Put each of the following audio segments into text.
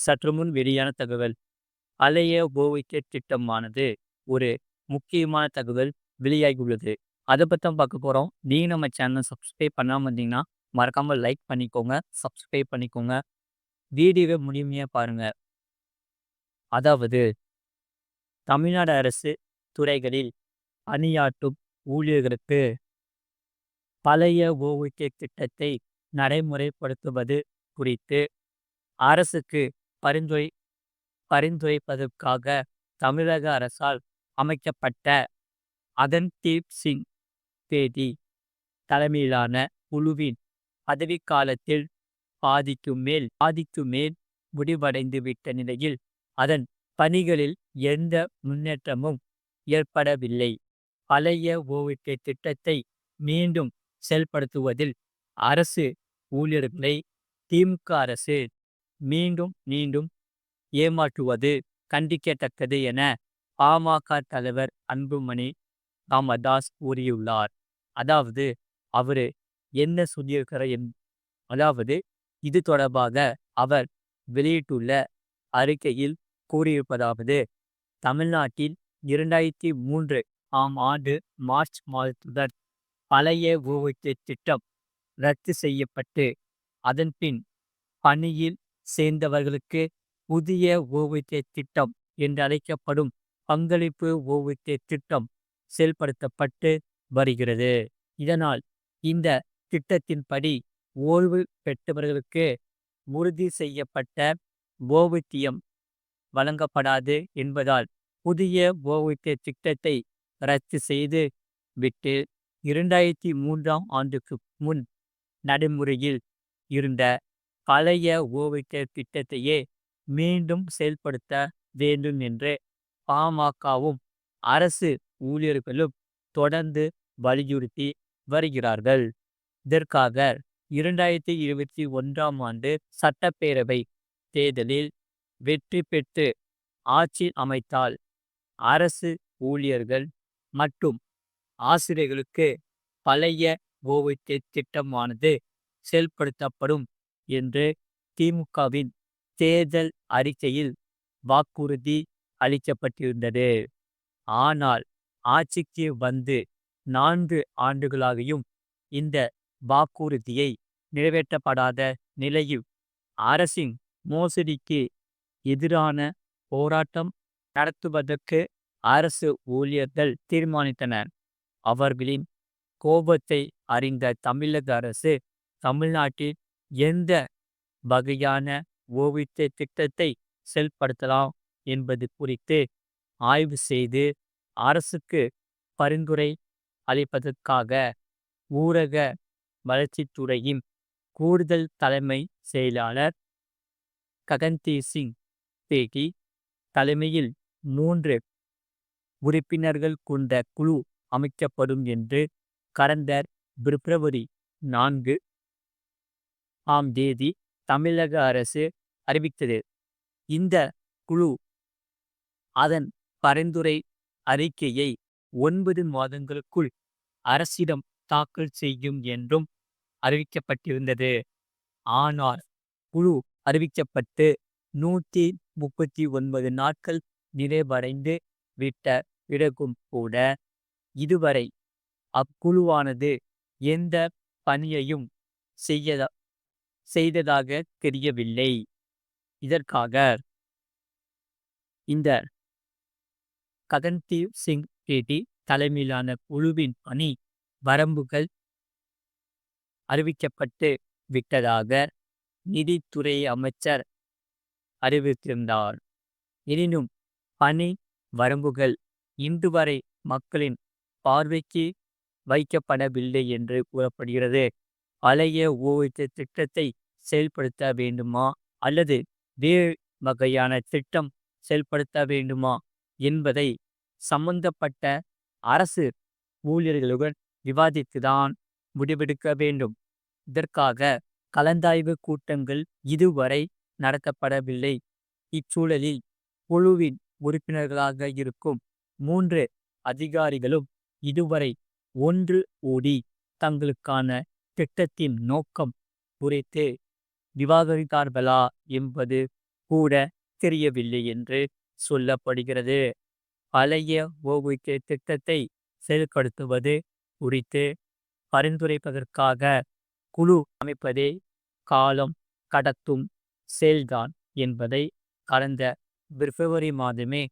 சற்று முன் வெளியான தகவல். பழைய ஓவிய திட்டமானது ஒரு முக்கியமான தகவல் வெளியாகி உள்ளது அதை பற்றி தான் பார்க்க போகிறோம் நீங்கள் நம்ம சேனலை சப்ஸ்கிரைப் பண்ணாமல் இருந்தீங்கன்னா மறக்காமல் லைக் பண்ணிக்கோங்க சப்ஸ்கிரைப் பண்ணிக்கோங்க. வீடியோவை முழுமையாக பாருங்க. அதாவது தமிழ்நாடு அரசு துறைகளில் பணியாற்றும் ஊழியர்களுக்கு பழைய ஓவிய திட்டத்தை நடைமுறைப்படுத்துவது குறித்து அரசுக்கு பரிந்துரை பரிந்துரைப்பதற்காக தமிழக அரசால் அமைக்கப்பட்ட அதன்தீப் சிங் பேதி தலைமையிலான குழுவின் பதவிக்காலத்தில் பாதிக்கு மேல் பாதிக்கு மேல் முடிவடைந்துவிட்ட நிலையில் அதன் பணிகளில் எந்த முன்னேற்றமும் ஏற்படவில்லை. பழைய ஓவிய திட்டத்தை மீண்டும் செயல்படுத்துவதில் அரசு ஊழியர்களை திமுக அரசு மீண்டும் மீண்டும் ஏமாற்றுவது கண்டிக்கத்தக்கது என பாமக தலைவர் அன்புமணி ராமதாஸ் கூறியுள்ளார். அதாவது அவரு என்ன சொல்லியிருக்கிறார் என் அதாவது இது தொடர்பாக அவர் வெளியிட்டுள்ள அறிக்கையில் கூறியிருப்பதாவது தமிழ்நாட்டில் இரண்டாயிரத்தி மூன்று ஆம் ஆண்டு மார்ச் மாதத்துடன் பழைய ஓய்வூதிய திட்டம் ரத்து செய்யப்பட்டு அதன்பின் பணியில் சேர்ந்தவர்களுக்கு புதிய ஓய்வூதிய திட்டம் என்று அழைக்கப்படும் பங்களிப்பு ஓய்வூதிய திட்டம் செயல்படுத்தப்பட்டு வருகிறது. இதனால் இந்த திட்டத்தின்படி ஓய்வு பெற்றவர்களுக்கு உறுதி செய்யப்பட்ட ஓய்வூதியம் வழங்கப்படாது என்பதால் புதிய ஓய்வூதிய திட்டத்தை ரத்து செய்து விட்டு இரண்டாயிரத்தி மூன்றாம் ஆண்டுக்கு முன் நடைமுறையில் இருந்த பழைய ஓவிட்ட திட்டத்தையே மீண்டும் செயல்படுத்த வேண்டும் என்று பாமகவும் அரசு ஊழியர்களும் தொடர்ந்து வலியுறுத்தி வருகிறார்கள். இதற்காக இரண்டாயிரத்தி இருபத்தி ஒன்றாம் ஆண்டு சட்டப்பேரவை தேர்தலில் வெற்றி பெற்று ஆட்சி அமைத்தால் அரசு ஊழியர்கள் மற்றும் ஆசிரியர்களுக்கு பழைய ஓய்வூதிய திட்டமானது செயல்படுத்தப்படும் என்று திமுகவின் தேர்தல் அறிக்கையில் வாக்குறுதி அளிக்கப்பட்டிருந்தது. ஆனால் ஆட்சிக்கு வந்து நான்கு ஆண்டுகளாகியும் இந்த வாக்குறுதியை நிறைவேற்றப்படாத நிலையில் அரசின் மோசடிக்கு எதிரான போராட்டம் நடத்துவதற்கு அரசு ஊழியர்கள் தீர்மானித்தனர். அவர்களின் கோபத்தை அறிந்த தமிழக அரசு தமிழ்நாட்டில் எந்த வகையான ஓவிய திட்டத்தை செயல்படுத்தலாம் என்பது குறித்து ஆய்வு செய்து அரசுக்கு பரிந்துரை அளிப்பதற்காக ஊரக வளர்ச்சித்துறையின் கூடுதல் தலைமை செயலாளர் ககன்தீப் சிங் பேட்டி தலைமையில் மூன்று உறுப்பினர்கள் கொண்ட குழு அமைக்கப்படும் என்று கடந்த பிப்ரவரி நான்கு ஆம் தேதி தமிழக அரசு அறிவித்தது. இந்த குழு அதன் பரிந்துரை அறிக்கையை ஒன்பது மாதங்களுக்குள் அரசிடம் தாக்கல் செய்யும் என்றும் அறிவிக்கப்பட்டிருந்தது. ஆனால் குழு அறிவிக்கப்பட்டு நூற்றி முப்பத்தி ஒன்பது நாட்கள் நிறைவடைந்து விட்ட பிறகும் கூட இதுவரை அக்குழுவானது எந்த பணியையும் செய்ய செய்ததாக தெரியவில்லை. இதற்காக இந்த ககன்தீப் சிங் பேட்டி தலைமையிலான குழுவின் பணி வரம்புகள் அறிவிக்கப்பட்டு விட்டதாக நிதித்துறை அமைச்சர் அறிவித்திருந்தார். எனினும் பணி வரம்புகள் இன்று வரை மக்களின் பார்வைக்கு வைக்கப்படவில்லை என்று கூறப்படுகிறது. பழைய ஓய்வு திட்டத்தை செயல்படுத்த வேண்டுமா? அல்லது வேறு வகையான திட்டம் செயல்படுத்த வேண்டுமா? என்பதை சம்பந்தப்பட்ட அரசு ஊழியர்களுடன் விவாதித்துதான் முடிவெடுக்க வேண்டும். இதற்காக கலந்தாய்வு கூட்டங்கள் இதுவரை நடத்தப்படவில்லை. இச்சூழலில் குழுவின் உறுப்பினர்களாக இருக்கும் மூன்று அதிகாரிகளும் இதுவரை ஒன்று ஓடி தங்களுக்கான திட்டத்தின் நோக்கம் குறித்து விவாதித்தார்களா என்பது கூட தெரியவில்லை என்று சொல்லப்படுகிறது. பழைய ஓய்வூதிய திட்டத்தை செயல்படுத்துவது குறித்து பரிந்துரைப்பதற்காக குழு அமைப்பதே காலம் கடத்தும் செயல்தான் என்பதை கடந்த பிப்ரவரி மாதமே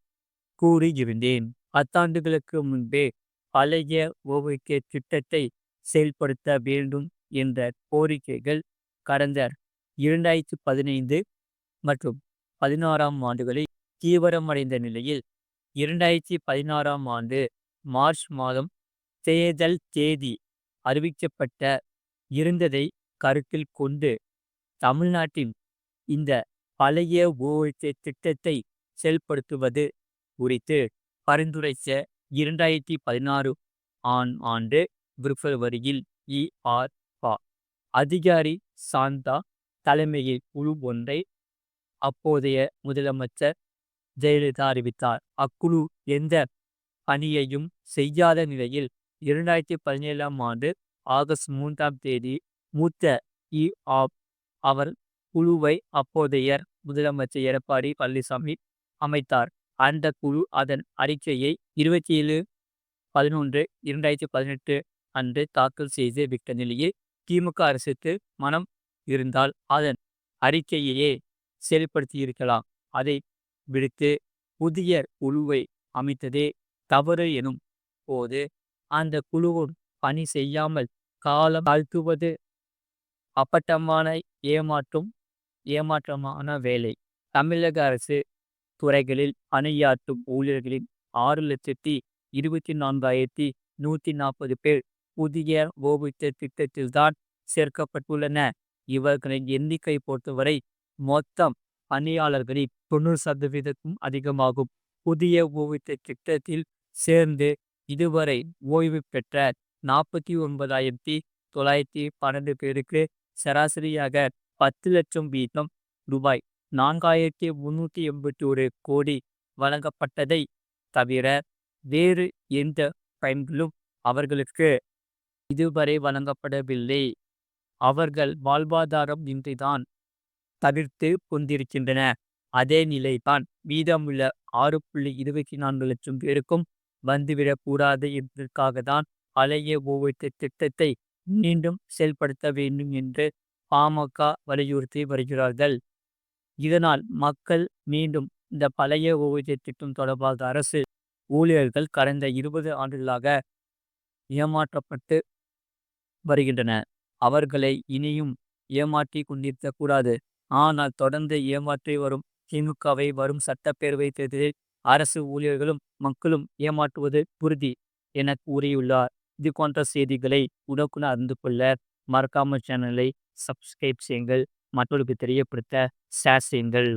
கூறியிருந்தேன். பத்தாண்டுகளுக்கு முன்பே பழைய ஓய்வூதிய திட்டத்தை செயல்படுத்த வேண்டும் என்ற கோரிக்கைகள் கடந்த 2015 மற்றும் பதினாறாம் ஆண்டுகளில் தீவிரமடைந்த நிலையில் 2016ஆம் ஆண்டு மார்ச் மாதம் தேர்தல் தேதி அறிவிக்கப்பட்ட இருந்ததை கருத்தில் கொண்டு தமிழ்நாட்டின் இந்த பழைய ஓய்வூதிய திட்டத்தை செயல்படுத்துவது குறித்து பரிந்துரைச்ச இரண்டாயிரத்தி பதினாறு ஆம் ஆண்டு பிப்ரவரியில் இ.ஆர். அதிகாரி சாந்தா தலைமையில் குழு ஒன்றை அப்போதைய முதலமைச்சர் ஜெயலலிதா அறிவித்தார். அக்குழு எந்த பணியையும் செய்யாத நிலையில் 2017ஆம் ஆண்டு ஆகஸ்ட் மூன்றாம் தேதி மூத்த இ.ஆ. அவர் குழுவை அப்போதைய முதலமைச்சர் எடப்பாடி பழனிசாமி அமைத்தார். அந்த குழு அதன் அறிக்கையை 27.11.2018 அன்று தாக்கல் செய்து விட்ட நிலையில் திமுக அரசுக்கு மனம் இருந்தால் அதன் அறிக்கையையே செயல்படுத்தியிருக்கலாம். அதை விடுத்து புதிய குழுவை அமைத்ததே தவறு எனும் போது அந்த குழுவும் பணி செய்யாமல் காலம் தாழ்த்துவது அப்பட்டமான ஏமாற்றும் ஏமாற்றமான வேலை. தமிழக அரசு துறைகளில் பணியாற்றும் ஊழியர்களின் ஆறு லட்சத்தி இருபத்தி நான்காயிரத்தி நூத்தி நாற்பது பேர் புதிய ஓய்வூதிய திட்டத்தில்தான் சேர்க்கப்பட்டுள்ளன இவர்களின் எண்ணிக்கை பொறுத்தவரை மொத்தம் பணியாளர்களின் தொண்ணூறு சதவீதத்துக்கும் அதிகமாகும். புதிய ஓய்வூதிய திட்டத்தில் சேர்ந்து இதுவரை ஓய்வு பெற்ற நாற்பத்தி ஒன்பதாயிரத்தி தொள்ளாயிரத்தி பன்னெண்டு பேருக்கு சராசரியாக பத்து லட்சம் வீதம் ரூபாய் நான்காயிரத்தி முன்னூத்தி எண்பத்தொரு கோடி வழங்கப்பட்டதை தவிர வேறு எந்த பயன்களும் அவர்களுக்கு இதுவரை வழங்கப்படவில்லை. அவர்கள் வாழ்வாதாரம் இன்றிதான் தவிர்த்து கொண்டிருக்கின்றன. அதே நிலைதான் மீதமுள்ள ஆறு புள்ளி இருபத்தி நான்கு லட்சம் பேருக்கும் வந்துவிடக்கூடாது என்பதற்காகத்தான் பழைய ஓய்வூதிய திட்டத்தை மீண்டும் செயல்படுத்த வேண்டும் என்று பா.ம.க. வலியுறுத்தி வருகிறார்கள். இதனால் மக்கள் மீண்டும் இந்த பழைய ஓய்வூதிய திட்டம் தொடர்பாக அரசு ஊழியர்கள் கடந்த இருபது ஆண்டுகளாக ஏமாற்றப்பட்டு வருகின்றன அவர்களை இனியும் ஏமாற்றிக் கொண்டிருக்க கூடாது. ஆனால் தொடர்ந்து ஏமாற்றி வரும் திமுகவை வரும் சட்டப்பேரவை தேர்தலில் அரசு ஊழியர்களும் மக்களும் ஏமாற்றுவது உறுதி என கூறியுள்ளார். இது போன்ற செய்திகளை உடனுக்குடன் அறிந்து கொள்ள மறக்காமல் சேனலை சப்ஸ்கிரைப் செய்யுங்கள். மற்றவர்களுக்கு தெரியப்படுத்த ஷேர் செய்யுங்கள்.